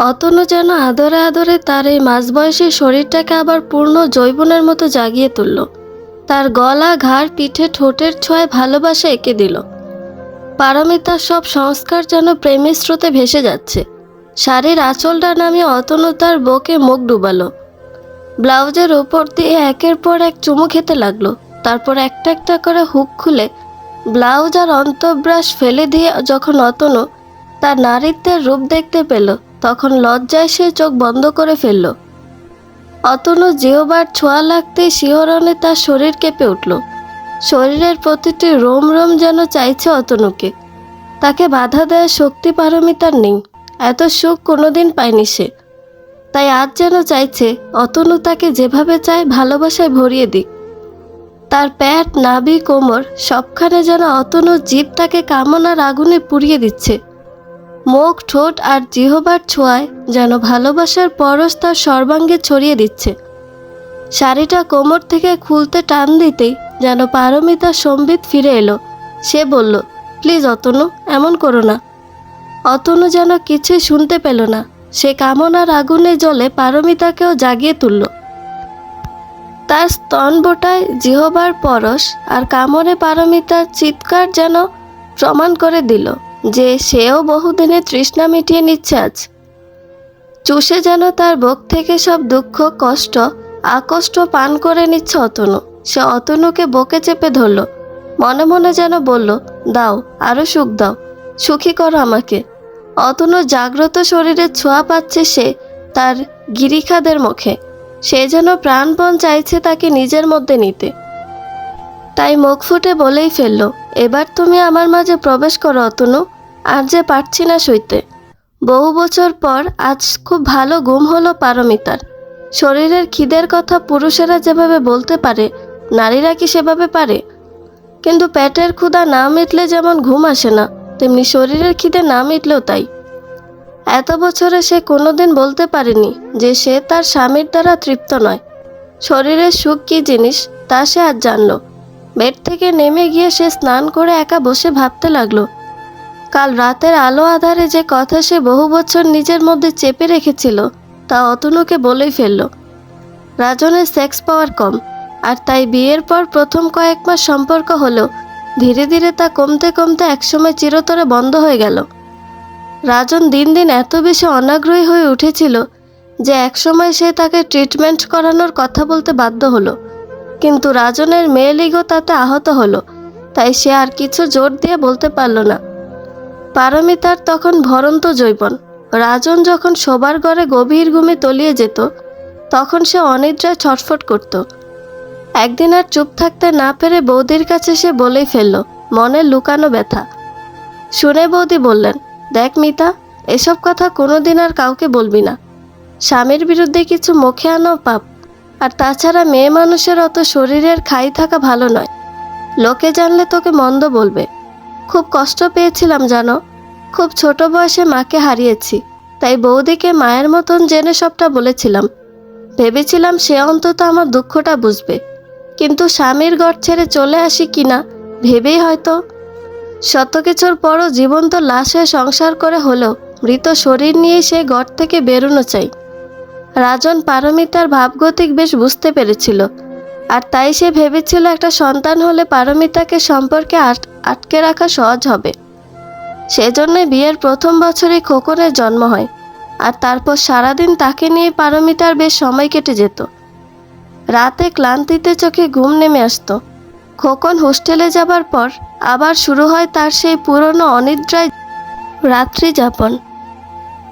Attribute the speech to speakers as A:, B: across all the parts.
A: অতনু যেন আদরে আদরে তার এই মাঝবয়সী শরীরটাকে আবার পূর্ণ জৈবনের মতো জাগিয়ে তুলল। তার গলা, ঘাড়, পিঠে, ঠোঁটের ছোঁয়ায় ভালোবাসা এঁকে দিল। পারমিতার সব সংস্কার যেন প্রেমের স্রোতে ভেসে যাচ্ছে। শাড়ির আঁচলটা নামিয়ে অতনু তার বকে মুখ ডুবালো। ব্লাউজের ওপর দিয়ে একের পর এক চুমু খেতে লাগল। তারপর একটা একটা করে হুক খুলে ব্লাউজ আর অন্তঃব্রাশ ফেলে দিয়ে যখন অতনু তার নারীত্বের রূপ দেখতে পেল তখন লজ্জায় সে চোখ বন্ধ করে ফেলল। অতনু জিহবার ছোঁয়া লাগতে শিহরণে তার শরীর কেঁপে উঠল। শরীরের প্রতিটি রোম রোম যেন চাইছে অতনুকে। তাকে বাধা দেওয়ার শক্তি পারমিতার নেই, এত সুখ কোনোদিন পায়নি সে। তাই আজ যেন চাইছে অতনু তাকে যেভাবে চায় ভালোবাসায় ভরিয়ে দিক। তার প্যাট, নাভি, কোমর সবখানে যেন অতনু জীব তাকে কামনার আগুনে পুড়িয়ে দিচ্ছে। মুখ, ঠোঁট আর জিহবার ছোঁয়ায় যেন ভালোবাসার পরশ তার সর্বাঙ্গে ছড়িয়ে দিচ্ছে। শাড়িটা কোমর থেকে খুলতে টান দিতেই যেন পারমিতা সম্বিত ফিরে এলো। সে বলল, প্লিজ অতনু, এমন করো না। অতনু যেন কিছুই শুনতে পেল না। সে কামনার আগুনে জ্বলে পারমিতাকেও জাগিয়ে তুলল। তার স্তন বোটায় জিহবার পরশ আর কামড়ে পারমিতার চিৎকার যেন প্রমাণ করে দিল। যে সেও বহুদিনের তৃষ্ণা মিটিয়ে নিচ্ছে আজ। চুষে যেন তার বুক থেকে সব দুঃখ, কষ্ট, আকষ্ট পান করে নিচ্ছে অতনু। সে অতনুকে বকে চেপে ধরল। মনে মনে যেন বলল, দাও আরও সুখ দাও। সুখী করো আমাকে। অতনু জাগ্রত শরীরের ছোঁয়া পাচ্ছে সে তার গিরিখাদের মুখে। সে যেন প্রাণপণ চাইছে তাকে নিজের মধ্যে নিতে। তাই মুখ ফুটে বলেই ফেলল এবার তুমি আমার মাঝে প্রবেশ করো, অতনু, আর যে পারছি না সইতে। বহু বছর পর আজ খুব ভালো ঘুম হলো পারমিতার। শরীরের খিদের কথা পুরুষেরা যেভাবে বলতে পারে, নারীরা কি সেভাবে পারে? কিন্তু পেটের ক্ষুধা না মিটলে যেমন ঘুম আসে না, তেমনি শরীরের খিদে না মিটলেও তাই। এত বছরে সে কোনোদিন বলতে পারেনি যে সে তার স্বামীর দ্বারা তৃপ্ত নয়। শরীরের সুখ কী জিনিস, তা সে আজ জানলো। বেড থেকে নেমে গিয়ে সে স্নান করে একা বসে ভাবতে লাগল। কাল রাতের আলো আধারে যে কথা সে বহু বছর নিজের মধ্যে চেপে রেখেছিল, তা অতনুকে বলেই ফেলল। রাজনের সেক্স পাওয়ার কম, আর তাই বিয়ের পর প্রথম কয়েক মাস সম্পর্ক হলেও ধীরে ধীরে তা কমতে কমতে একসময় চিরতরে বন্ধ হয়ে গেল। রাজন দিন দিন এত বেশি অনাগ্রহী হয়ে উঠেছিল যে একসময় সে তাকে ট্রিটমেন্ট করানোর কথা বলতে বাধ্য হলো। কিন্তু রাজনের মেয়েলিগো তাতে আহত হলো, তাই সে আর কিছু জোর দিয়ে বলতে পারল না। পারমিতার তখন ভরন্ত জৈবন। রাজন যখন শোবার ঘরে গভীর ঘুমে তলিয়ে যেত, তখন সে অনিদ্রায় ছটফট করত। একদিন আর চুপ থাকতে না পেরে বৌদির কাছে সে বলেই ফেলল মনে লুকানো ব্যথা। শুনে বৌদি বললেন, দেখ মিতা, এসব কথা কোনোদিন আর কাউকে বলবি না। স্বামীর বিরুদ্ধে কিছু মুখে আনাও পাপ আর তাছাড়া মেয়ে মানুষের অত শরীরের খাই থাকা ভালো নয়। লোকে জানলে তোকে মন্দ বলবে। খুব কষ্ট পেয়েছিলাম, জানো? খুব ছোট বয়সে মাকে হারিয়েছি, তাই বৌদিকে মায়ের মতন জেনে সবটা বলেছিলাম। ভেবেছিলাম সে অন্তত আমার দুঃখটা বুঝবে। কিন্তু স্বামীর ঘর ছেড়ে চলে আসি কিনা ভেবেই হয়তো। শত কিছুর পরও জীবন্ত লাশে সংসার করে হলেও মৃত শরীর নিয়ে সে ঘর থেকে বেরোনো চাই। রাজন পারমিতার ভাবগতিক বেশ বুঝতে পেরেছিল, আর তাই সে ভেবেছিল একটা সন্তান হলে পারমিতাকে সম্পর্কে আট- আটকে রাখা সহজ হবে। সেজন্যই বিয়ের প্রথম বছরে খোকনের জন্ম হয়, আর তারপর সারাদিন তাকে নিয়ে পারমিতার বেশ সময় কেটে যেত। রাতে ক্লান্তিতে চোখে ঘুম নেমে আসতো। খোকন হোস্টেলে যাবার পর আবার শুরু হয় তার সেই পুরনো অনিদ্রায় রাত্রি যাপন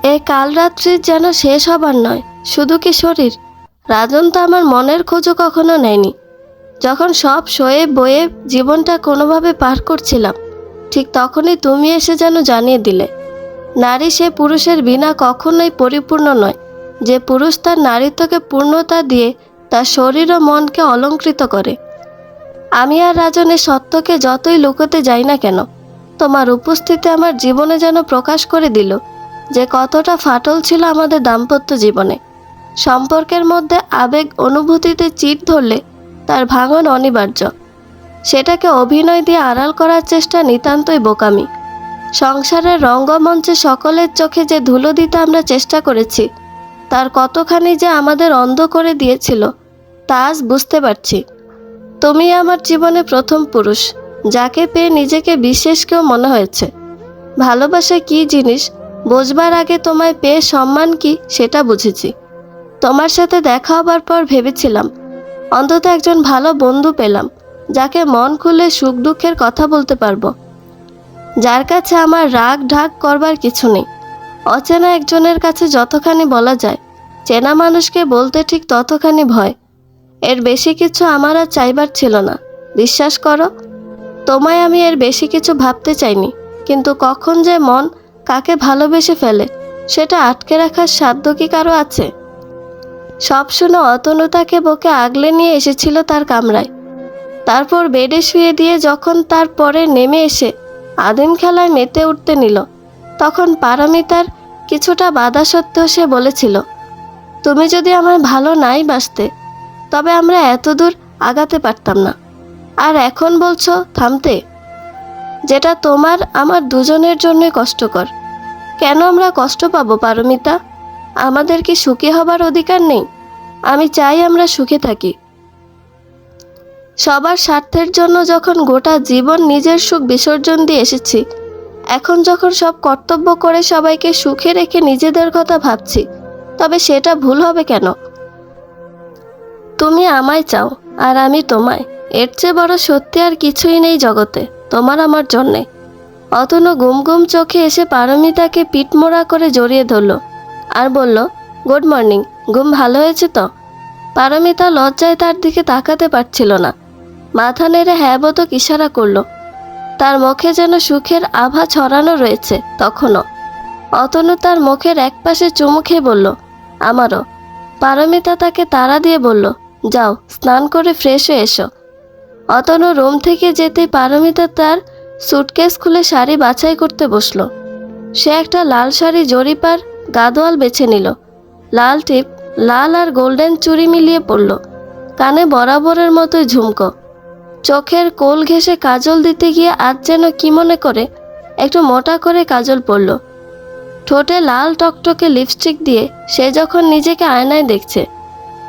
A: এ কাল রাত্রি যেন শেষ হবার নয় শুধু কি শরীর? রাজন তো আমার মনের খোঁজও কখনো নেয়নি। যখন সব সয়ে বয়ে জীবনটা কোনোভাবে পার করছিলাম, ঠিক তখনই তুমি এসে যেন জানিয়ে দিলে। নারী সে পুরুষের বিনা কখনোই পরিপূর্ণ নয়। যে পুরুষ তার নারীত্বকে পূর্ণতা দিয়ে তার শরীর ও মনকে অলঙ্কৃত করে। আমি আর রাজনের সত্যকে যতই লুকোতে যাই না কেন, তোমার উপস্থিতি আমার জীবনে যেন প্রকাশ করে দিল যে কতটা ফাটল ছিল আমাদের দাম্পত্য জীবনে। সম্পর্কের মধ্যে আবেগ অনুভূতিতে চিট ধরলে তার ভাঙন অনিবার্য। সেটাকে অভিনয় দিয়ে আড়াল করার চেষ্টা নিতান্তই বোকামি। সংসারের রঙ্গমঞ্চে সকলের চোখে যে ধুলো দিতে আমরা চেষ্টা করেছি, তার কতখানি যে আমাদের অন্ধ করে দিয়েছিল, তা আজ বুঝতে পারছি। তুমি আমার জীবনে প্রথম পুরুষ, যাকে পেয়ে নিজেকে বিশেষ কেউ মনে হয়েছে। ভালোবাসা কী জিনিস, বোঝবার আগে তোমায় পেয়ে সম্মান কি, সেটা বুঝেছি। তোমার সাথে দেখা হবার পর ভেবেছিলাম, অন্তত একজন ভালো বন্ধু পেলাম, যাকে মন খুলে সুখ দুঃখের কথা বলতে পারব। যার কাছে আমার রাগ ঢাক করবার কিছু নেই। অচেনা একজনের কাছে যতখানি বলা যায়, চেনা মানুষকে বলতে ঠিক ততখানি ভয়। এর বেশি কিছু আমার আর চাইবার ছিল না, বিশ্বাস করো। তোমায় আমি এর বেশি কিছু ভাবতে চাইনি, কিন্তু কখন যে মন কাকে ভালোবেসে ফেলে, সেটা আটকে রাখার সাধ্য কি কারও আছে? শুনে অতনু তাকে বকে আগলে নিয়ে এসেছিল তার কামরায়। তারপর বেডে শুয়ে দিয়ে যখন তার পরে নেমে এসে আদিম খেলায় মেতে উঠতে নিল, তখন পারমিতার কিছুটা বাধা সত্ত্বেও সে বলেছিল, তুমি যদি আমায় ভালো নাই বাসতে তবে আমরা এত দূর আগাতে পারতাম না। আর এখন বলছো থামতে? যেটা তোমার আমার দুজনের জন্য কষ্টকর। কেন আমরা কষ্ট পাবো পারমিতা? আমাদের কি সুখী হবার অধিকার নেই? আমি চাই আমরা সুখে থাকি। সবার স্বার্থের জন্য যখন গোটা জীবন নিজের সুখ বিসর্জন দিয়ে এসেছি, এখন যখন সব কর্তব্য করে সবাইকে সুখে রেখে নিজেদের কথা ভাবছি, তবে সেটা ভুল হবে কেন? তুমি আমায় চাও আর আমি তোমায়। এর চেয়ে বড় সত্যি আর কিছুই নেই জগতে, তোমার আমার জন্যে। অতনু গুম গুম চোখে এসে পারমিতাকে পিঠমোড়া করে জড়িয়ে ধরল। আর বলল, গুড মর্নিং, ঘুম ভালো হয়েছে তো? পারমিতা লজ্জায় তার দিকে তাকাতে পারছিল না। মাথা নেড়ে হ্যাঁ বোধক ইশারা করল, তার মুখে যেন সুখের আভা ছড়ানো রয়েছে তখনও। অতনু তার মুখের একপাশে চুমু খেয়ে বলল, আমারও। পারমিতা তাকে তাড়া দিয়ে বলল, যাও, স্নান করে ফ্রেশ হয়ে এসো। অতনু রুম থেকে যেতে পারমিতা তার সুটকেস খুলে শাড়ি বাছাই করতে বসল। সে একটা লাল শাড়ি জরিপার গাদোয়াল বেছে নিল। লাল টিপ লাল আর গোল্ডেন চুরি মিলিয়ে পড়ল। কানে বরাবরের মতোই ঝুমকো। চোখের কোল ঘেঁষে কাজল দিতে গিয়ে আজ যেন কি মনে করে, একটু মোটা করে কাজল পড়ল। ঠোঁটে লাল টকটকে লিপস্টিক দিয়ে সে যখন নিজেকে আয়নায় দেখছে,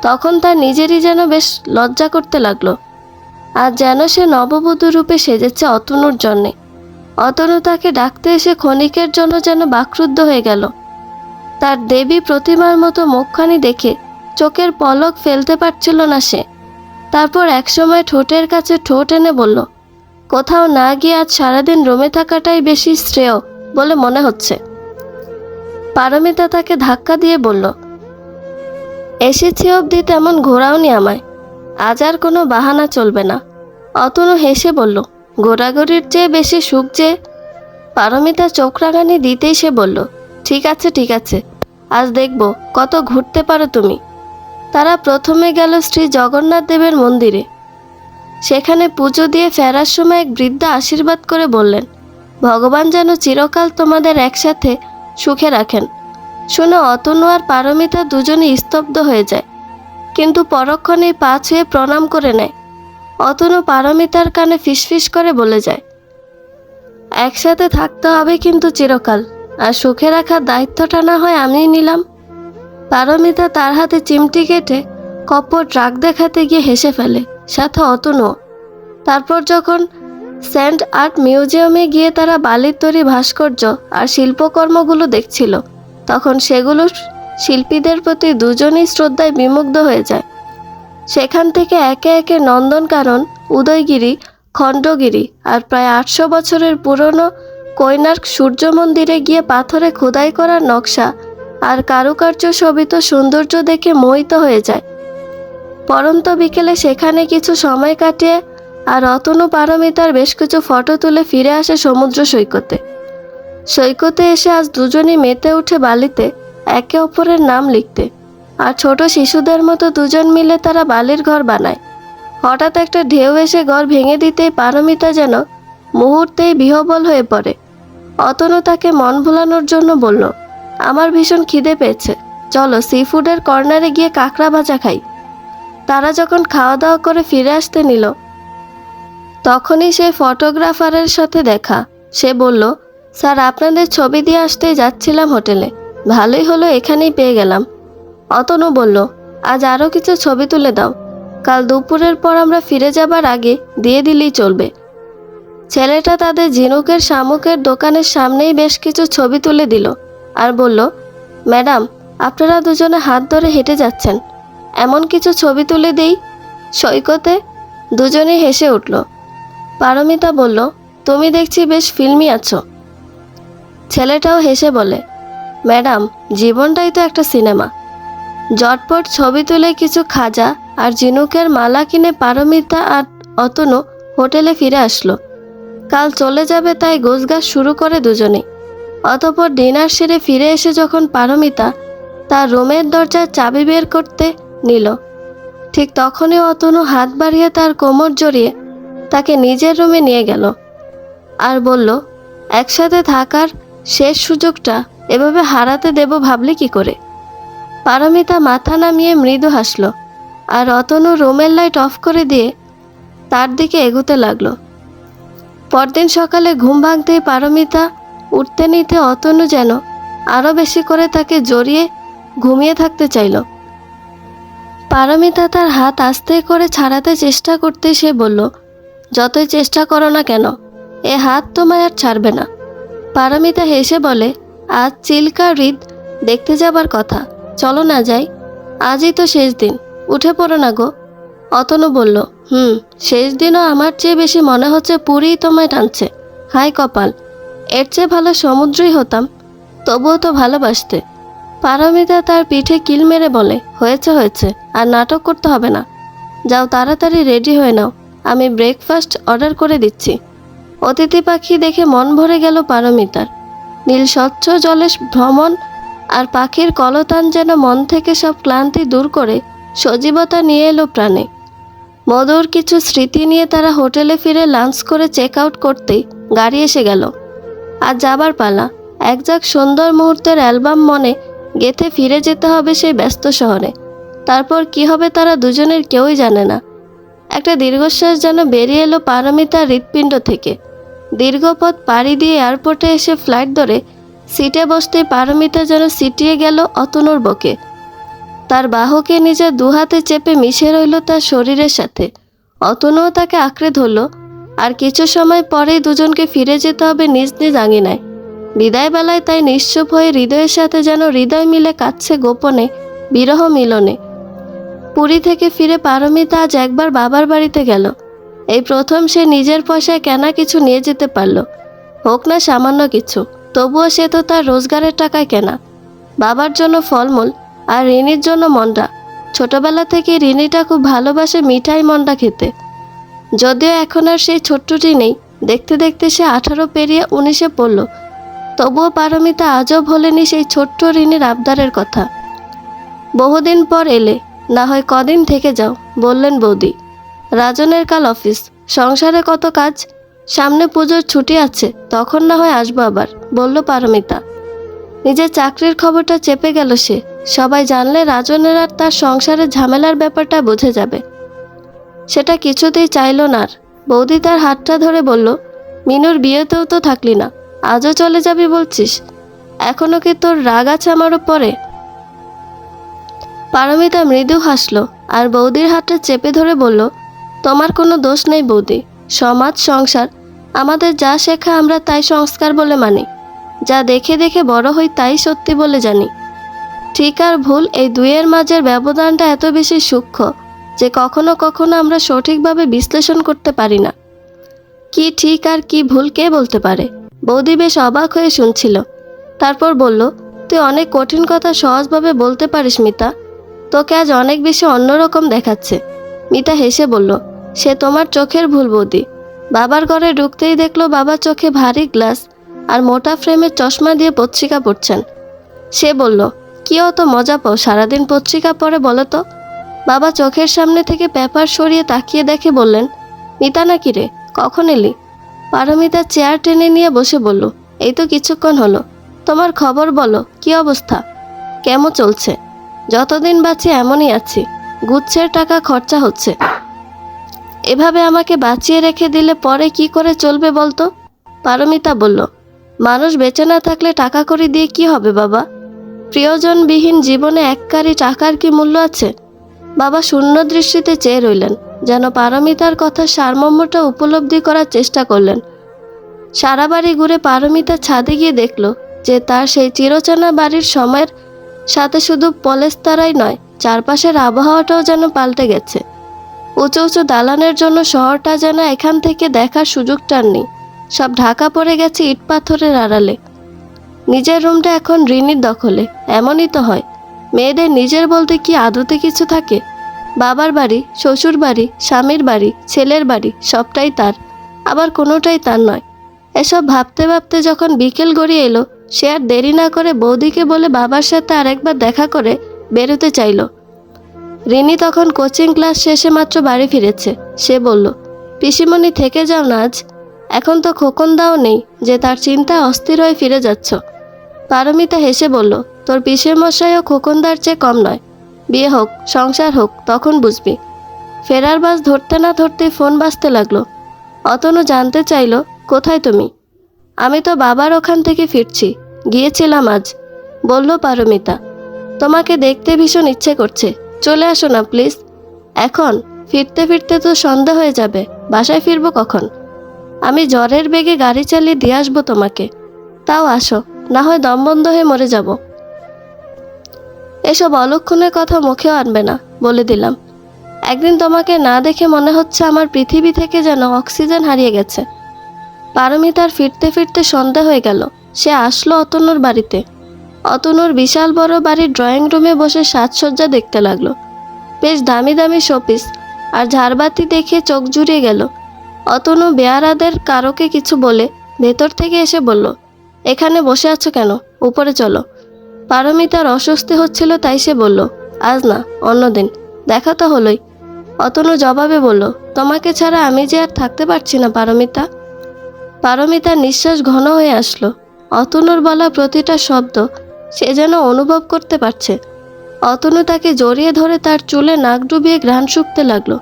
A: তখন তার নিজেরই যেন বেশ লজ্জা করতে লাগল। আর যেন সে নববধূ রূপে সেজেছে অতনুর জন্যে। অতনু তাকে ডাকতে এসে ক্ষণিকের জন্য যেন বাকরুদ্ধ হয়ে গেল। তার দেবী প্রতিমার মতো মুখখানি দেখে চোখের পলক ফেলতে পারছিল না সে। তারপর একসময় ঠোঁটের কাছে ঠোঁট এনে বলল, কোথাও না গিয়ে আজ সারাদিন রোমে থাকাটাই বেশি শ্রেয় বলে মনে হচ্ছে। পারমিতা তাকে ধাক্কা দিয়ে বলল, এসেছি অবধি তেমন ঘোরাওনি আমায়, আজ আর কোনো বাহানা চলবে না। অতনু হেসে বলল গোড়াগড়ির চেয়ে বেশি সুখ যে? পারমিতা চোখ রাগানি দিতেই সে বলল ঠিক আছে ঠিক আছে। আজ দেখব কত ঘুরতে পারো তুমি। তারা প্রথমে গেল শ্রী জগন্নাথ দেবের মন্দিরে। সেখানে পুজো দিয়ে ফেরার সময় এক বৃদ্ধা আশীর্বাদ করে বললেন, ভগবান যেন চিরকাল তোমাদের একসাথে সুখে রাখেন। শুনে, অতনু আর পারমিতা দুজনে স্তব্ধ হয়ে যায়, কিন্তু পরক্ষণেই পা ছুঁয়ে প্রণাম করে নেয়। অতনু পারমিতার কানে ফিসফিস করে বলে যায়, একসাথে থাকতে হবে কিন্তু চিরকাল। আর সুখে রাখার দায়িত্বটা না হয় আমিই নিলাম। পারমিতা তার হাতে চিমটি কেটে কপট ট্রাক দেখাতে গিয়ে হেসে ফেলে, সাথে অতনুও। তারপর যখন সেন্ট আর্ট মিউজিয়ামে গিয়ে তারা বালির তৈরি ভাস্কর্য আর শিল্পকর্মগুলো দেখছিল, তখন সেগুলো শিল্পীদের প্রতি দুজনেই শ্রদ্ধায় বিমুগ্ধ হয়ে যায়। সেখান থেকে একে একে নন্দনকানন, উদয়গিরি, খণ্ডগিরি আর প্রায় আটশো বছরের পুরনো কৈনার্ক সূর্য মন্দিরে গিয়ে পাথরে খোদাই করা নকশা আর কারুকার্য শোভিত সৌন্দর্য দেখে মোহিত হয়ে যায়। পরন্ত বিকেলে সেখানে কিছু সময় কাটিয়ে আর অতনু পারমিতার বেশ কিছু ফটো তুলে ফিরে আসে সমুদ্র সৈকতে। সৈকতে এসে আজ দুজনই মেতে উঠে বালিতে একে অপরের নাম লিখতে আর ছোট শিশুদের মতো দুজন মিলে তারা বালির ঘর বানায়। হঠাৎ একটা ঢেউ এসে ঘর ভেঙে দিতেই পারমিতা যেন মুহূর্তেই বিহবল হয়ে পড়ে। অতনু তাকে মন ভোলানোর জন্য বলল, আমার ভীষণ খিদে পেয়েছে। চলো সি ফুডের কর্নারে গিয়ে কাঁকড়া ভাজা খাই। তারা যখন খাওয়া দাওয়া করে ফিরে আসতে নিল, তখনই সে ফটোগ্রাফারের সাথে দেখা। সে বলল, স্যার, আপনাদের ছবি দিয়ে আসতেই যাচ্ছিলাম হোটেলে। ভালোই হলো, এখানেই পেয়ে গেলাম। অতনু বলল, আজ আরও কিছু ছবি তুলে দাও। কাল দুপুরের পর আমরা ফিরে যাবার আগে দিয়ে দিলেই চলবে। ছেলেটা তাদের ঝিনুকের শামুকের দোকানের সামনেই বেশ কিছু ছবি তুলে দিল আর বলল, ম্যাডাম, আপনারা দুজনে হাত ধরে হেঁটে যাচ্ছেন। এমন কিছু ছবি তুলে দেই? সৈকতে দুজনেই হেসে উঠল। পারমিতা বলল, তুমি দেখছি বেশ ফিল্মি আছো। ছেলেটাও হেসে বলে, ম্যাডাম, জীবনটাই তো একটা সিনেমা। জটপট ছবি তুলে কিছু খাজা আর ঝিনুকের মালা কিনে পারমিতা আর অতনু হোটেলে ফিরে আসলো। কাল চলে যাবে তাই গোছগাছ শুরু করে দুজনে অতপর ডিনার সেরে ফিরে এসে যখন পারমিতা তার রুমের দরজার চাবি বের করতে নিল, ঠিক তখনই অতনু হাত বাড়িয়ে তার কোমর জড়িয়ে তাকে নিজের রুমে নিয়ে গেল আর বলল, একসাথে থাকার শেষ সুযোগটা এভাবে হারাতে দেব ভাবলে কি করে? পারমিতা মাথা নামিয়ে মৃদু হাসল আর অতনু রুমের লাইট অফ করে দিয়ে তার দিকে এগোতে লাগল। পরদিন সকালে ঘুম ভাঙতেই পারমিতা উঠতে নিতে অতনু যেন আরও বেশি করে তাকে জড়িয়ে ঘুমিয়ে থাকতে চাইল। পারমিতা তার হাত আস্তে করে ছাড়াতে চেষ্টা করতে সে বলল, যতই চেষ্টা করো না কেন, এ হাত তোমায় আর ছাড়বে না। পারমিতা হেসে বলে, আজ চিল্কা হৃদ, দেখতে যাবার কথা। চলো না যাই। আজই তো শেষ দিন, উঠে পড়ো না গো। অতনু বলল হুম, শেষ দিনও আমার চেয়ে বেশি মনে হচ্ছে পুরীই তোমায় টানছে। হাই কপাল, এর চেয়ে ভালো সমুদ্রই হতাম, তবুও তো ভালোবাসতে। পারমিতা তার পিঠে কিল মেরে বলে, হয়েছে হয়েছে, আর নাটক করতে হবে না। যাও তাড়াতাড়ি রেডি হয়ে নাও, আমি ব্রেকফাস্ট অর্ডার করে দিচ্ছি। অতিথি পাখি দেখে মন ভরে গেল পারমিতার। নীল স্বচ্ছ জলে ভ্রমণ আর পাখির কলতান যেন মন থেকে সব ক্লান্তি দূর করে সজীবতা নিয়ে এলো প্রাণে। মধুর কিছু স্মৃতি নিয়ে তারা হোটেলে ফিরে লাঞ্চ করে চেক আউট করতেই গাড়ি এসে গেল। আর যাবার পালা। এক যাক সুন্দর মুহূর্তের অ্যালবাম মনে গেথে ফিরে যেতে হবে সেই ব্যস্ত শহরে। তারপর কি হবে তারা দুজনের কেউই জানে না। একটা দীর্ঘশ্বাস যেন বেরিয়ে এলো পারমিতার হৃৎপিণ্ড থেকে। দীর্ঘপথ পাড়ি দিয়ে এয়ারপোর্টে এসে ফ্লাইট ধরে সিটে বসতে পারমিতা যেন সিটিয়ে গেল অতনুর বকে। তার বাহুকে নিজের দুহাতে চেপে মিশে রইল তার শরীরের সাথে। অতনুও তাকে আঁকড়ে ধরল। আর কিছু সময় পরেই দুজনকে ফিরে যেতে হবে নিজ নিজ আঙিনায়। বিদায় বেলায় তাই নিশ্চুপ হয়ে হৃদয়ের সাথে যেন হৃদয় মিলে কাচ্ছে গোপনে, বিরহ মিলনে। পুরী থেকে ফিরে পারমিতা আজ একবার বাবার বাড়িতে গেল। এই প্রথম সে নিজের পয়সায় কেনা কিছু নিয়ে যেতে পারল। হোক না সামান্য কিছু, তবুও সে তো তার রোজগারের টাকায় কেনা। বাবার জন্য ফলমূল আর রিনির জন্য মন্ডা। ছোটবেলা থেকে রিনিটা খুব ভালোবাসে মিঠাই মন্ডা খেতে। যদিও এখন আর সেই ছোট্টটি নেই, দেখতে দেখতে সে আঠারো পেরিয়ে উনিশে পড়ল। তবুও পারমিতা আজও ভোলেনি সেই ছোট্ট ঋণের আবদারের কথা। বহুদিন পর এলে, না হয় কদিন থেকে যাও, বললেন বৌদি। রাজনের কাল অফিস, সংসারে কত কাজ? সামনে পুজোর ছুটি আছে, তখন না হয় আসব আবার, বলল পারমিতা। নিজের চাকরির খবরটা চেপে গেল সে সবাই জানলে রাজনের আর তার সংসারের ঝামেলার ব্যাপারটা বুঝে যাবে। সেটা কিছুতেই চাইল না আর। বৌদি তার হাতটা ধরে বলল, মিনুর বিয়েতেও তো থাকলি না, আজও চলে যাবি বলছিস? এখনও কি তোর রাগ আছে আমার উপরে? পারমিতা মৃদু হাসলো আর বৌদির হাতটা চেপে ধরে বলল, তোমার কোনো দোষ নেই বৌদি, সমাজ, সংসার, আমাদের যা শেখা আমরা তাই সংস্কার বলে মানি। যা দেখে দেখে বড় হই তাই সত্যি বলে জানি। ঠিক আর ভুল এই দুইয়ের মাঝের ব্যবধানটা এত বেশি সূক্ষ্ম যে কখনো কখনো আমরা সঠিকভাবে বিশ্লেষণ করতে পারি না। কি ঠিক আর কি ভুল কে বলতে পারে? বৌদি বেশ অবাক হয়ে শুনছিল। তারপর বলল, তুই অনেক কঠিন কথা সহজভাবে বলতে পারিস মিতা। তোকে আজ অনেক বেশি অন্যরকম দেখাচ্ছে। মিতা হেসে বলল, সে তোমার চোখের ভুল বৌদি। বাবার ঘরে ঢুকতেই দেখল বাবার চোখে ভারী গ্লাস আর মোটা ফ্রেমের চশমা দিয়ে পত্রিকা পড়ছেন। সে বলল কি অত মজা পাও সারাদিন পত্রিকা পড়ে বলো তো? বাবা চোখের সামনে থেকে পেপার সরিয়ে তাকিয়ে দেখে বললেন মিতা নাকি রে? কখন এলি? পারমিতা চেয়ার টেনে নিয়ে বসে বলল, এই তো কিছুক্ষণ হলো। তোমার খবর বলো, কি অবস্থা? কেমন চলছে? যতদিন বাঁচি এমনই আছি। গুচ্ছের টাকা খরচা হচ্ছে। এভাবে আমাকে বাঁচিয়ে রেখে দিলে পরে কি করে চলবে বলতো? পারমিতা বলল, মানুষ বেঁচে না থাকলে টাকা করে দিয়ে কি হবে বাবা? প্রিয়জনবিহীন জীবনে এককারি টাকার কি মূল্য আছে? বাবা শূন্য দৃষ্টিতে চেয়ে রইলেন, যেন পারমিতার কথা সারমর্মটা উপলব্ধি করার চেষ্টা করলেন। সারা বাড়ি ঘুরে পারমিতা ছাদে গিয়ে দেখল যে তার সেই চিরচেনা বাড়ির সময়ের সাথে শুধু পলেস্তারাই নয়, চারপাশের আবহাওয়াটাও যেন পাল্টে গেছে। উঁচু উঁচু দালানের জন্য শহরটা যেন এখান থেকে দেখার সুযোগটা নেই। সব ঢাকা পড়ে গেছে ইট পাথরের আড়ালে। নিজের রুমটা এখন ঋণীর দখলে, এমনই তো হয়। মেয়েদের নিজের বলতে কি আদতে কিছু থাকে? বাবার বাড়ি, শ্বশুর বাড়ি, স্বামীর বাড়ি, ছেলের বাড়ি, সবটাই তার। আবার কোনোটাই তার নয়। এসব ভাবতে ভাবতে যখন বিকেল গড়িয়ে এলো, সে আর দেরি না করে বৌদিকে বলে বাবার সাথে আরেকবার দেখা করে বেরোতে চাইলো। রিনি তখন কোচিং ক্লাস শেষে মাত্র বাড়ি ফিরেছে। সে বলল, পিসিমণি থেকে যাও না আজ। এখন তো খোকন দাও নেই, যে তার চিন্তা অস্থির হয়ে ফিরে যাচ্ছ। পারমিতা হেসে বলল, তোর পিসের মশাইও খোকনদার চেয়ে কম নয়। বিয়ে হোক, সংসার হোক, তখন বুঝবি। ফেরার বাস ধরতে না ধরতে ফোন বাজতে লাগল। অতনু জানতে চাইলো, কোথায় তুমি? আমি তো বাবার ওখান থেকে ফিরছি, গিয়েছিলাম আজ, বলল পারমিতা। তোমাকে দেখতে ভীষণ ইচ্ছে করছে, চলে আসো না প্লিজ। এখন, ফিরতে ফিরতে তো সন্ধ্যা হয়ে যাবে, বাসায় ফিরবো কখন? আমি জ্বরের বেগে গাড়ি চালিয়ে দিয়ে আসব তোমাকে। তাও আসো। না হয় দম বন্ধ হয়ে মরে যাব। এসব অলক্ষণের কথা মুখেও আনবে না, বলে দিলাম। একদিন তোমাকে না দেখে মনে হচ্ছে আমার পৃথিবী থেকে যেন অক্সিজেন হারিয়ে গেছে। পারমিতার ফিরতে ফিরতে সন্ধ্যা হয়ে গেল। সে আসলো অতনুর বাড়িতে। অতনুর বিশাল বড় বাড়ির ড্রয়িং রুমে বসে সাজসজ্জা দেখতে লাগল। বেশ দামি দামি শোপিস আর ঝাড়বাতি দেখে চোখ জুড়িয়ে গেল। অতনু বেয়ারাদের কারোকে কিছু বলে ভেতর থেকে এসে বলল এখানে বসে আছো কেন? উপরে চলো। পারমিতার অস্বস্তি হচ্ছিল তাই সে বলল, আজ না অন্যদিন দেখা তো হলোই। অতনু জবাবে বলল, তোমাকে ছাড়া আমি যে আর থাকতে পারছি না, পারমিতা। পারমিতার নিঃশ্বাস ঘন হয়ে আসলো। অতনুর বলা প্রতিটা শব্দ সে যেন অনুভব করতে পারছে। অতনু তাকে জড়িয়ে ধরে তার চুলে নাক ডুবিয়ে ঘ্রাণ শুকতে লাগল।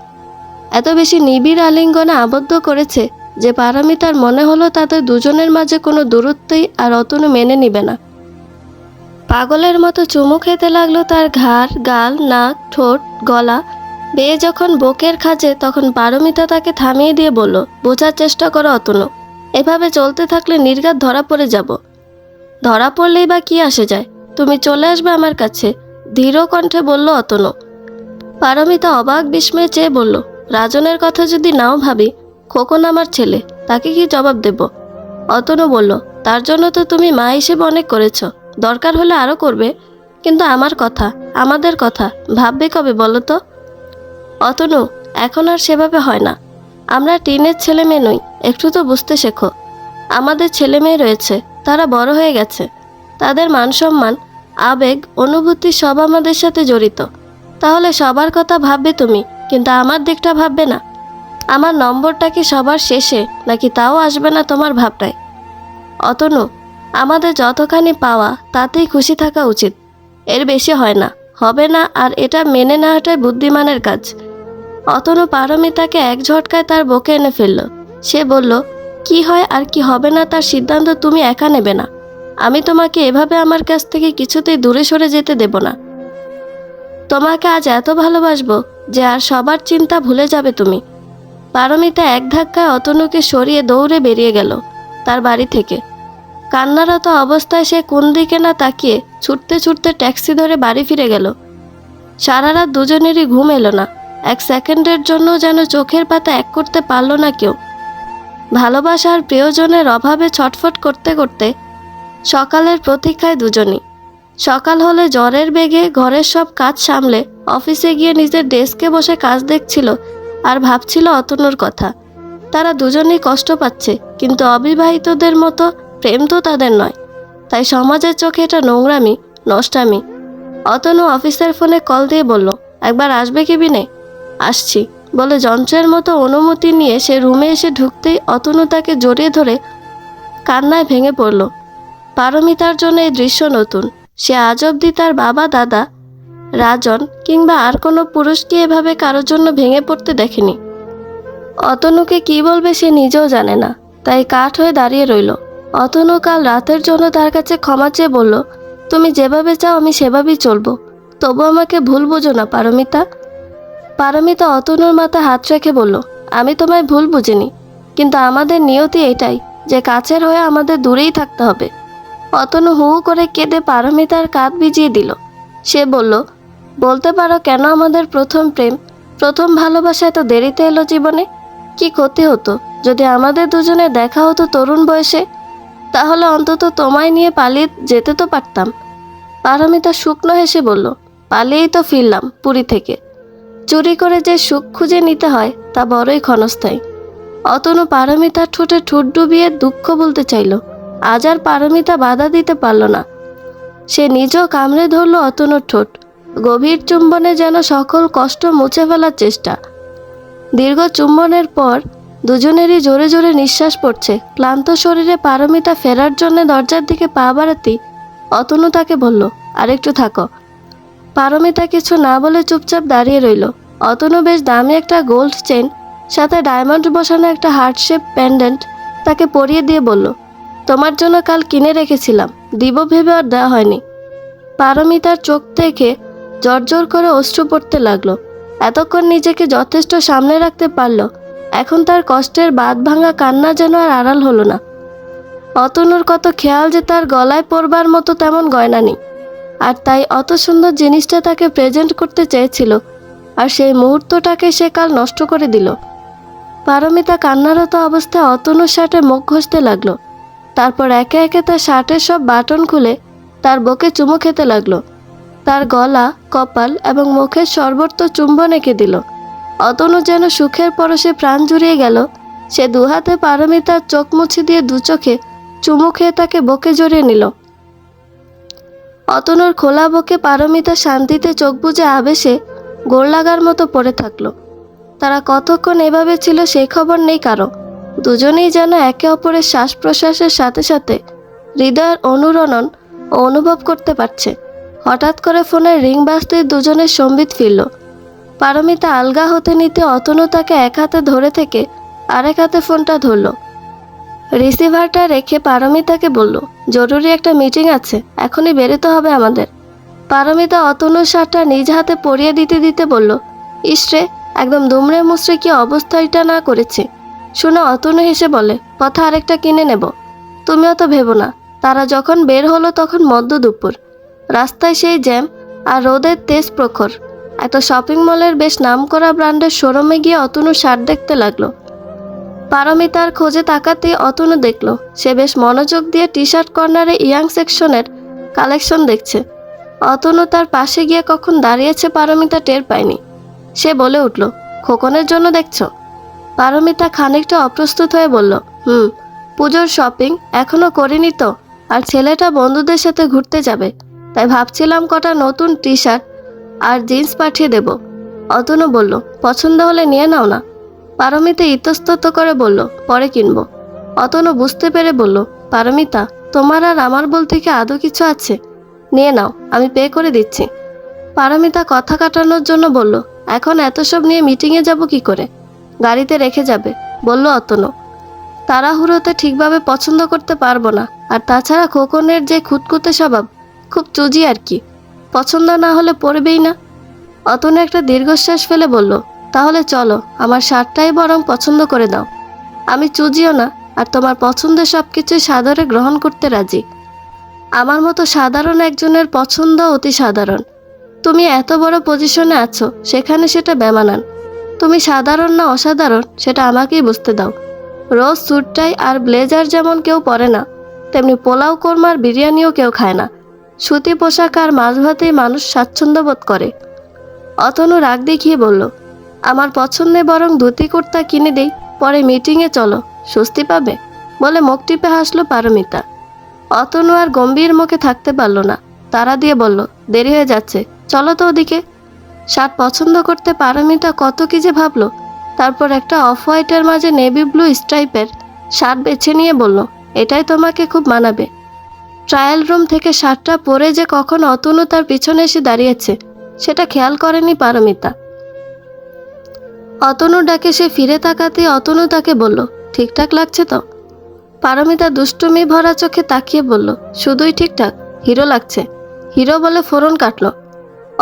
A: এত বেশি নিবিড় আলিঙ্গনে আবদ্ধ করেছে যে পারমিতার মনে হলো তাদের দুজনের মাঝে কোনো দূরত্বই আর অতনু মেনে নিবে না। পাগলের মতো চুমু খেতে লাগল তার ঘাড়, গাল, নাক, ঠোঁট, গলা। বেয়ে যখন বুকের খাজে তখন পারমিতা তাকে থামিয়ে দিয়ে বলল, বোঝার চেষ্টা করো অতনু। এভাবে চলতে থাকলে নির্ঘাত ধরা পড়ে যাব। ধরা পড়লেই বা কি আসে যায়? তুমি চলে আসবে আমার কাছে। ধীর কণ্ঠে বলল অতনু। পারমিতা অবাক বিস্ময়ে চেয়ে বলল, রাজনের কথা যদি নাও ভাবি খোকন আমার ছেলে, তাকে কি জবাব দেব? অতনু বলল, তার জন্য তো তুমি মা হিসেবে অনেক করেছ, দরকার হলে আরও করবে। কিন্তু আমার কথা, আমাদের কথা, ভাববে কবে বলো তো? অতনু, এখন আর সেভাবে হয় না। আমরা টিনের ছেলে মেয়ে নই, একটু তো বুঝতে শেখো। আমাদের ছেলে মেয়ে রয়েছে, তারা বড় হয়ে গেছে। তাদের মান সম্মান, আবেগ, অনুভূতি সব আমাদের সাথে জড়িত। তাহলে সবার কথা ভাববে তুমি, কিন্তু আমার দিকটা ভাববে না। আমার নম্বরটা কি সবার শেষে, নাকি তাও আসবে না তোমার ভাবনায় অতনু, আমাদের যতখানি পাওয়া, তাতেই খুশি থাকা উচিত। এর বেশি হয় না, হবে না, আর এটা মেনে নেওয়াটাই বুদ্ধিমানের কাজ। অতনু পারমিতাকে এক ঝটকায় তার বকে এনে ফেলল। সে বলল, কি হয় আর কি হবে না তার সিদ্ধান্ত তুমি একা নেবে না। আমি তোমাকে এভাবে আমার কাছ থেকে কিছুতেই দূরে সরে যেতে দেব না। তোমাকে আজ এত ভালোবাসবো যে আর সবার চিন্তা ভুলে যাবে তুমি। পারমিতা এক ধাক্কায় অতনুকে সরিয়ে দৌড়ে বেরিয়ে গেল তার বাড়ি থেকে। কান্নারত অবস্থায় সে কোন দিকে না তাকিয়ে ছুটতে ছুটতে ট্যাক্সি ধরে বাড়ি ফিরে গেল। সারা রাত দুজনেরই ঘুম এলো না, এক সেকেন্ডের জন্য যেন চোখের পাতা এক করতে পারল না কেউ। ভালোবাসার প্রিয়জনের অভাবে ছটফট করতে করতে সকালের প্রতীক্ষায় দুজনই। সকাল হলে জ্বরের বেগে ঘরের সব কাজ সামলে অফিসে গিয়ে নিজের ডেস্কে বসে কাজ দেখছিল আর ভাবছিল অতনুর কথা। তারা দুজনেই কষ্ট পাচ্ছে, কিন্তু অবিবাহিতদের মতো প্রেম তো তাদের নয়। তাই সমাজের চোখে এটা নোংরামি, নষ্টামি। অতনু অফিসের ফোনে কল দিয়ে বলল, একবার আসবে কি বিনে আসছি। বলে যন্ত্রের মতো অনুমতি নিয়ে সে রুমে এসে ঢুকতেই অতনু তাকে জড়িয়ে ধরে কান্নায় ভেঙে পড়ল। পারমিতার জন্য এই দৃশ্য নতুন। সে আজ অবধি তার বাবা, দাদা রাজন কিংবা আর কোনো পুরুষকে এভাবে কারোর জন্য ভেঙে পড়তে দেখেনি? অতনুকে কি বলবে সে নিজেও জানে না, তাই কাঠ হয়ে দাঁড়িয়ে রইল। অতনু কাল রাতের জন্য তার কাছে ক্ষমা চেয়ে বলল, তুমি যেভাবে চাও আমি সেভাবেই চলবো। তবু আমাকে ভুল বোঝো না, পারমিতা। পারমিতা অতনুর মাথা হাত রেখে বলল, আমি তোমায় ভুল বুঝিনি, কিন্তু আমাদের নিয়তি এটাই যে কাছের হয়ে আমাদের দূরেই থাকতে হবে। অতনু হু করে কেঁদে পারমিতার কাঁধ ভিজিয়ে দিল। সে বলল বলতে পারো কেন আমাদের প্রথম প্রেম? প্রথম ভালোবাসা এত দেরিতে এলো জীবনে। কি ক্ষতি হতো? যদি আমাদের দুজনে দেখা হতো তরুণ বয়সে, তাহলে অন্তত তোমায় নিয়ে পালিয়ে যেতে তো পারতাম। পারমিতা শুকনো হেসে বলল, পালিয়েই তো ফিরলাম পুরী থেকে। চুরি করে যে সুখ খুঁজে নিতে হয়, তা বড়ই ক্ষণস্থায়ী। অতনু পারমিতার ঠোঁটে ঠোঁট ডুবিয়ে দুঃখ বলতে চাইল, আজ আর পারমিতা বাধা দিতে পারল না। সে নিজেও কামড়ে ধরল অতনুর ঠোঁট। গভীর চুম্বনে যেন সকল কষ্ট মুছে ফেলার চেষ্টা। দীর্ঘ চুম্বনের পর দুজনেরই জোরে জোরে নিঃশ্বাস পড়ছে। ক্লান্ত শরীরে পারমিতা ফেরার জন্য দরজার দিকে পা বাড়াতেই অতনু তাকে বলল, আরেকটু থাকো। পারমিতা কিছু না বলে চুপচাপ দাঁড়িয়ে রইল। অতনু বেশ দামি একটা গোল্ড চেন সাথে ডায়মন্ড বসানো একটা হার্ট শেপ প্যান্ডেন্ট তাকে পরিয়ে দিয়ে বলল, তোমার জন্য কাল কিনে রেখেছিলাম। দিব ভেবে আর দেওয়া হয়নি। পারমিতার চোখ থেকে জর্জর করে অশ্রু পড়তে লাগল। এতক্ষণ নিজেকে যথেষ্ট সামনে রাখতে পারল। এখন তার কষ্টের বাদ ভাঙা কান্না যেন আর আড়াল হলো না। অতনুর কত খেয়াল যে তার গলায় পরবার মতো তেমন গয়না নেই। আর তাই অত সুন্দর জিনিসটা তাকে প্রেজেন্ট করতে চেয়েছিল। আর সেই মুহূর্তটাকে সে কাল নষ্ট করে দিল। পারমিতা কান্নারত অবস্থায় অতনুর শার্টে মুখ ঘষতে লাগল। তারপর একে একে তার শার্টের সব বাটন খুলে তার বকে চুমু খেতে লাগল। তার গলা, কপাল এবং মুখের সর্বত্র চুম্বন এঁকে দিল। অতনু যেন সুখের পরশে প্রাণ জুড়িয়ে গেল। সে দুহাতে পারমিতার চোখ মুছে দিয়ে দু চোখে চুমু খেয়ে তাকে বকে জড়িয়ে নিল। অতনুর খোলা বকে পারমিতা শান্তিতে চোখ বুজে আবেশে গোল লাগার মতো পড়ে থাকল। তারা কতক্ষণ এভাবে ছিল সেই খবর নেই কারও। দুজনেই যেন একে অপরের শ্বাস প্রশ্বাসের সাথে সাথে হৃদয়ের অনুরণন অনুভব করতে পারছে। হঠাৎ করে ফোনের রিং বাজতেই দুজনের সম্বিত ফিরল। পারমিতা আলগা হতে নিতে অতনু তাকে এক হাতে ধরে থেকে আরেক হাতে ফোনটা ধরলো। রিসিভারটা রেখে পারমিতাকে বলল, জরুরি একটা মিটিং আছে, এখনই বেরোতে হবে আমাদের। পারমিতা অতনুর শার্টটা নিজ হাতে পরিয়ে দিতে দিতে বলল ইসরে একদম দুমড়ে মুচড়ে কি অবস্থাটা না করেছে? শুনে অতনু হেসে বলে, কথা আরেকটা কিনে নেব। তুমি অত ভেবো না, তারা যখন বের হলো তখন মধ্য দুপুর রাস্তায় সেই জ্যাম আর রোদের তেজ প্রখর। একটা শপিং মলের বেশ নামকরা ব্র্যান্ডের শোরুমে গিয়ে অতনু শার্ট দেখতে লাগল। পারমিতার খোঁজে তাকাতে অতনু দেখল, সে বেশ মনোযোগ দিয়ে টি শার্ট কর্নারে ইয়াং সেকশনের কালেকশন দেখছে। অতনু তার পাশে গিয়ে কখন দাঁড়িয়েছে পারমিতা টের পায়নি। সে বলে উঠল, খোকনের জন্য দেখছ? পারমিতা খানিকটা অপ্রস্তুত হয়ে বলল, হুম, পুজোর শপিং এখনও করিনি তো, আর ছেলেটা বন্ধুদের সাথে ঘুরতে যাবে। তাই ভাবছিলাম কটা নতুন টি শার্ট আর জিন্স পাঠিয়ে দেব। অতনু বলল, পছন্দ হলে নিয়ে নাও না। পারমিতা ইতস্তত করে বলল, পরে কিনবো। অতনু বুঝতে পেরে বলল, পারমিতা, তোমার আর আমার বলতে কি আদৌ কিছু আছে? নিয়ে নাও, আমি পে করে দিচ্ছি। পারমিতা কথা কাটানোর জন্য বলল, এখন এত সব নিয়ে মিটিংয়ে যাব কি করে? গাড়িতে রেখে যাবে। বলল অতনু, তাড়াহুড়োতে ঠিকভাবে পছন্দ করতে পারব না। আর তাছাড়া খোকনের যে খুঁতখুঁতে স্বভাব খুব চুজি আর কি। পছন্দ না হলে পড়বেই না। অতনু একটা দীর্ঘশ্বাস ফেলে বলল, তাহলে চলো, আমার শার্টটাই বরং পছন্দ করে দাও। আমি চুজিও না, আর তোমার পছন্দের সব কিছুই সাদরে গ্রহণ করতে রাজি। আমার মতো সাধারণ একজনের পছন্দ অতি সাধারণ। তুমি এত বড় পজিশনে আছো, সেখানে সেটা বেমানান। তুমি সাধারণ না অসাধারণ, সেটা আমাকেই বুঝতে দাও। রোজ স্যুটটাই আর ব্লেজার যেমন কেউ পরে না, তেমনি পোলাও কোরমার বিরিয়ানিও কেউ খায় না। সুতি পোশাক আর মাছ ভাতেই মানুষ স্বাচ্ছন্দ্য বোধ করে। অতনু রাগ দেখিয়ে বলল, আমার পছন্দে বরং ধুতি কুর্তা কিনে দেই, পরে মিটিংয়ে চলো, স্বস্তি পাবে? বলে মুখ টিপে হাসলো পারমিতা। অতনু আর গম্ভীর মুখে থাকতে পারল না। তারা দিয়ে বলল, দেরি হয়ে যাচ্ছে, চলো তো ওদিকে। শার্ট পছন্দ করতে পারমিতা কত কি যে ভাবলো। তারপর একটা অফ হোয়াইটের মাঝে নেভি ব্লু স্ট্রাইপের শার্ট বেছে নিয়ে বলল, এটাই তোমাকে খুব মানাবে। ট্রায়াল রুম থেকে শার্টটা পরে যে কখন অতনু তার পিছনে এসে দাঁড়িয়েছে, সেটা খেয়াল করেনি পারমিতা। অতনু ডাকে সে ফিরে তাকাতে অতনু তাকে বলল, ঠিকঠাক লাগছে তো? পারমিতা দুষ্টুমি ভরা চোখে তাকিয়ে বলল, শুধুই ঠিকঠাক, হিরো লাগছে। হিরো বলে ফোরন কাটল।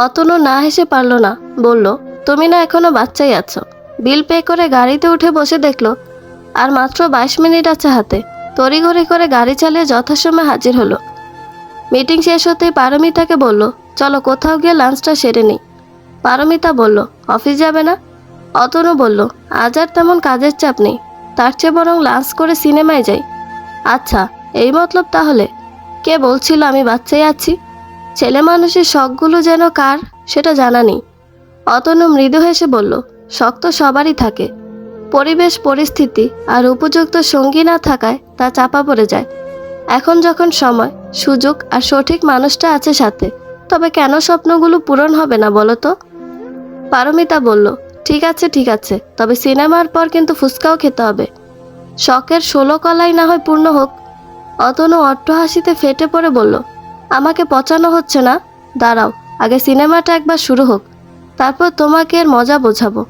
A: অতনু না হেসে পারল না, বলল, তুমি না এখনও বাচ্চাই আছো। বিল পে করে গাড়িতে উঠে বসে দেখল, আর মাত্র বাইশ মিনিট আছে হাতে। তড়িঘড়ি করে গাড়ি চালিয়ে যথাসময়ে হাজির হলো। মিটিং শেষ হতেই পারমিতাকে বলল, চলো কোথাও গিয়ে লাঞ্চটা সেরে নেই। পারমিতা বলল, অফিস যাবে না? অতনু বলল, আজ আর তেমন কাজের চাপ নেই। তার চেয়ে বরং লাঞ্চ করে সিনেমায় যাই। আচ্ছা এই মতলব তাহলে? কে বলছিল আমি বাচ্চাই আছি? ছেলে মানুষের শখগুলো যেন কার, সেটা জানা নেই। অতনু মৃদু হেসে বলল, শখ তো সবারই থাকে। পরিবেশ, পরিস্থিতি আর উপযুক্ত সঙ্গী না থাকায় তা চাপা পড়ে যায়। এখন যখন সময়, সুযোগ আর সঠিক মানুষটা আছে সাথে, তবে কেন স্বপ্নগুলো পূরণ হবে না বলো তো? পারমিতা বলল, ঠিক আছে ঠিক আছে, তবে সিনেমার পর কিন্তু ফুচকাও খেতে হবে। শখের ষোলো কলাই না হয় পূর্ণ হোক। অতনু হাসিতে ফেটে পড়ে বলল, আমাকে পচানো হচ্ছে না। দাঁড়াও, আগে সিনেমাটা একবার শুরু হোক। তারপর তোমাকে এর মজা বোঝাবো।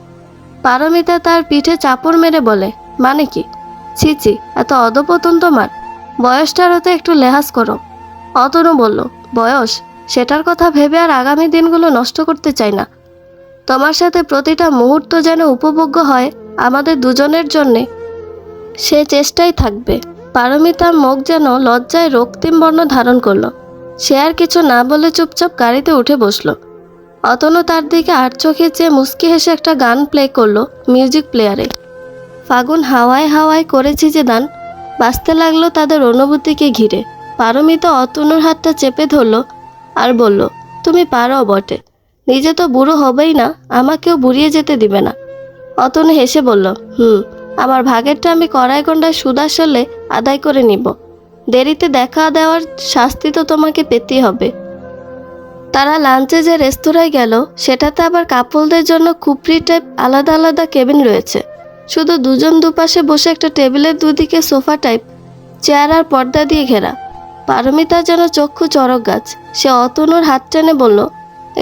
A: পারমিতা তার পিঠে চাপড় মেরে বলে মানে কি? ছি ছি, এত অধপতন তোমার। বয়সটারও তো একটু লেহাজ করো। অতনু বলল, বয়স? সেটার কথা ভেবে আর আগামী দিনগুলো নষ্ট করতে চাই না। তোমার সাথে প্রতিটা মুহূর্ত যেন উপভোগ্য হয় আমাদের দুজনের জন্যে। সে চেষ্টাই থাকবে। পারমিতার মুখ যেন লজ্জায় রক্তিম বর্ণ ধারণ করল। সে আর কিছু না বলে চুপচাপ গাড়িতে উঠে বসল। অতনু তার দিকে আট চোখে চেয়ে মুস্কি হেসে একটা গান প্লে করল মিউজিক প্লেয়ারে ফাগুন হাওয়ায় হাওয়ায় করেছি যে দান, বাঁচতে লাগল তাদের অনুভূতিকে ঘিরে। পারমিতা অতনুর হাতটা চেপে ধরলো আর বলল, তুমি পারো বটে। নিজে তো বুড়ো হবেই না, আমাকেও বুড়িয়ে যেতে দিবে না। অতনু হেসে বলল, হুম, আমার ভাগেরটা আমি কড়াই গন্ডায় সুদাসলে আদায় করে নিব। দেরিতে দেখা দেওয়ার শাস্তি তো তোমাকে পেতেই হবে। তারা লাঞ্চে যে রেস্তোরাঁয় গেল, সেটাতে আবার কাপলদের জন্য কুপরি টাইপ আলাদা আলাদা কেবিন রয়েছে। শুধু দুজন দুপাশে বসে একটা টেবিলের দুদিকে সোফা টাইপ চেয়ার আর পর্দা দিয়ে ঘেরা। পারমিতা যেন চক্ষু চরক গাছ, সে অতনুর হাত টেনে বলল,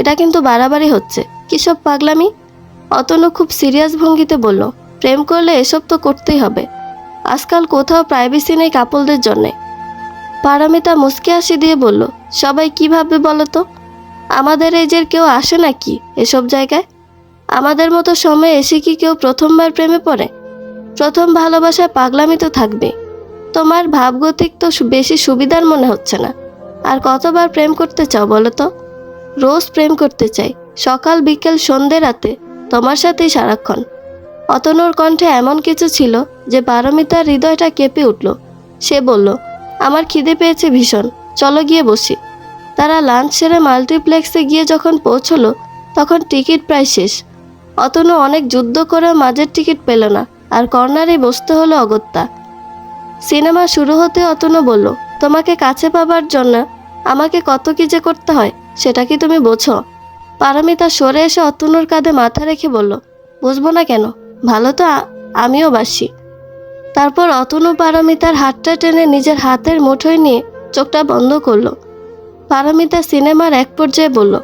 A: এটা কিন্তু বাড়াবাড়ি হচ্ছে। কিসব পাগলামি? অতনু খুব সিরিয়াস ভঙ্গিতে বলল, প্রেম করলে এসব তো করতেই হবে। আজকাল কোথাও প্রাইভেসি নেই কাপলদের জন্যে। পারমিতা মুসকে হাসি দিয়ে বলল, সবাই কি ভাববে বলো তো? আমাদের এজের কেউ আসে নাকি এসব জায়গায়? আমাদের মতো সময় এসে কি কেউ প্রথমবার প্রেমে পড়ে? প্রথম ভালোবাসায় পাগলামি তো থাকবে। তোমার ভাবগতিক তো বেশি সুবিধার মনে হচ্ছে না। আর কতবার প্রেম করতে চাও বলো তো? রোজ প্রেম করতে চাই। সকাল, বিকেল, সন্ধে, রাতে। তোমার সাথেই সারাক্ষণ। অতনুর কণ্ঠে এমন কিছু ছিল যে পারমিতার হৃদয়টা কেঁপে উঠল। সে বলল, আমার খিদে পেয়েছে ভীষণ। চলো গিয়ে বসি। তারা লাঞ্চ সেরে মাল্টিপ্লেক্সে গিয়ে যখন পৌঁছলো, তখন টিকিট প্রায় শেষ। অতনু অনেক যুদ্ধ করে মাঝের টিকিট পেল না, আর কর্নারে বসতে হলো অগত্যা। সিনেমা শুরু হতে অতনু বলল, তোমাকে কাছে পাবার জন্য আমাকে কত কি যে করতে হয়, সেটা কি তুমি বোঝো? পারমিতা সরে এসে অতনুর কাঁধে মাথা রেখে বলল, বুঝব না কেন, ভালো তো আমিও বাসি। তারপর অতনু পারমিতার হাতটা টেনে নিজের হাতের মুঠোয় নিয়ে চোখটা বন্ধ করল। পারমিতা সিনেমার এক পর্যায়ে বলল,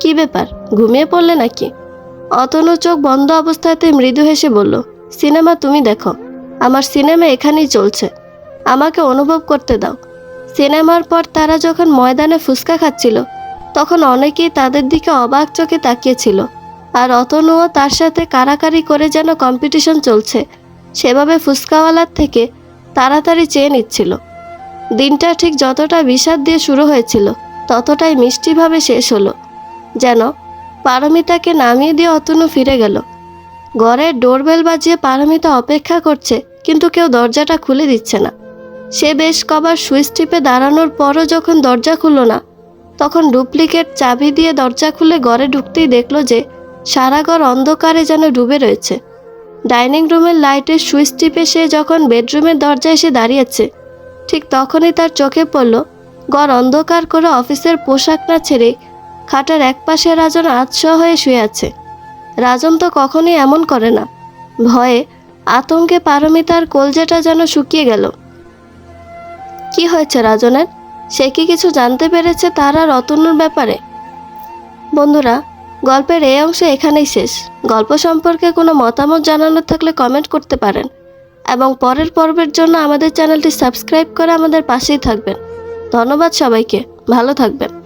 A: কি ব্যাপার, ঘুমিয়ে পড়লে নাকি? অতনু চোখ বন্ধ অবস্থাতে মৃদু হেসে বলল, সিনেমা তুমি দেখো, আমার সিনেমা এখানেই চলছে, আমাকে অনুভব করতে দাও। সিনেমার পর তারা যখন ময়দানে ফুচকা খাচ্ছিল, তখন অনেকেই তাদের দিকে অবাক চোখে তাকিয়েছিল, আর অতনুও তার সাথে কারাকারি করে যেন কম্পিটিশন চলছে, সেভাবে ফুচকাওয়ালার থেকে তাড়াতাড়ি চেয়ে নিচ্ছিল। দিনটা ঠিক যতটা বিষাদ দিয়ে শুরু হয়েছিল, ততটাই মিষ্টিভাবে শেষ হলো। যেন পারমিতাকে নামিয়ে দিয়ে অতনু ফিরে গেল। ঘরের ডোরবেল বাজিয়ে পারমিতা অপেক্ষা করছে, কিন্তু কেউ দরজাটা খুলে দিচ্ছে না। সে বেশ কবার সুইচ টিপে দাঁড়ানোর পরও যখন দরজা খুললো না, তখন ডুপ্লিকেট চাবি দিয়ে দরজা খুলে ঘরে ঢুকতেই দেখল যে সারা ঘর অন্ধকারে যেন ডুবে রয়েছে। ডাইনিং রুমের লাইটের সুইচ টিপে সে যখন বেডরুমের দরজায় এসে দাঁড়িয়েছে ঠিক তখনই তার চোখে পড়ল গড় অন্ধকার করে অফিসের পোশাক না ছেড়ে খাটার এক পাশে রাজন আতশোয়া হয়ে শুয়ে আছে। রাজন তো কখনোই এমন করে না। ভয়ে আতঙ্কে পারমিতার কলজেটা যেন শুকিয়ে গেল। কি হয়েছে রাজনের? সে কি কিছু জানতে পেরেছে তার আর অতনুর ব্যাপারে? বন্ধুরা, গল্পের এই অংশ এখানেই শেষ। গল্প সম্পর্কে কোনো মতামত জানানোর থাকলে কমেন্ট করতে পারেন। এবং পরের পর্বের জন্য আমাদের চ্যানেলটি সাবস্ক্রাইব করে আমাদের পাশেই থাকবেন। ধন্যবাদ সবাইকে। ভালো থাকবেন।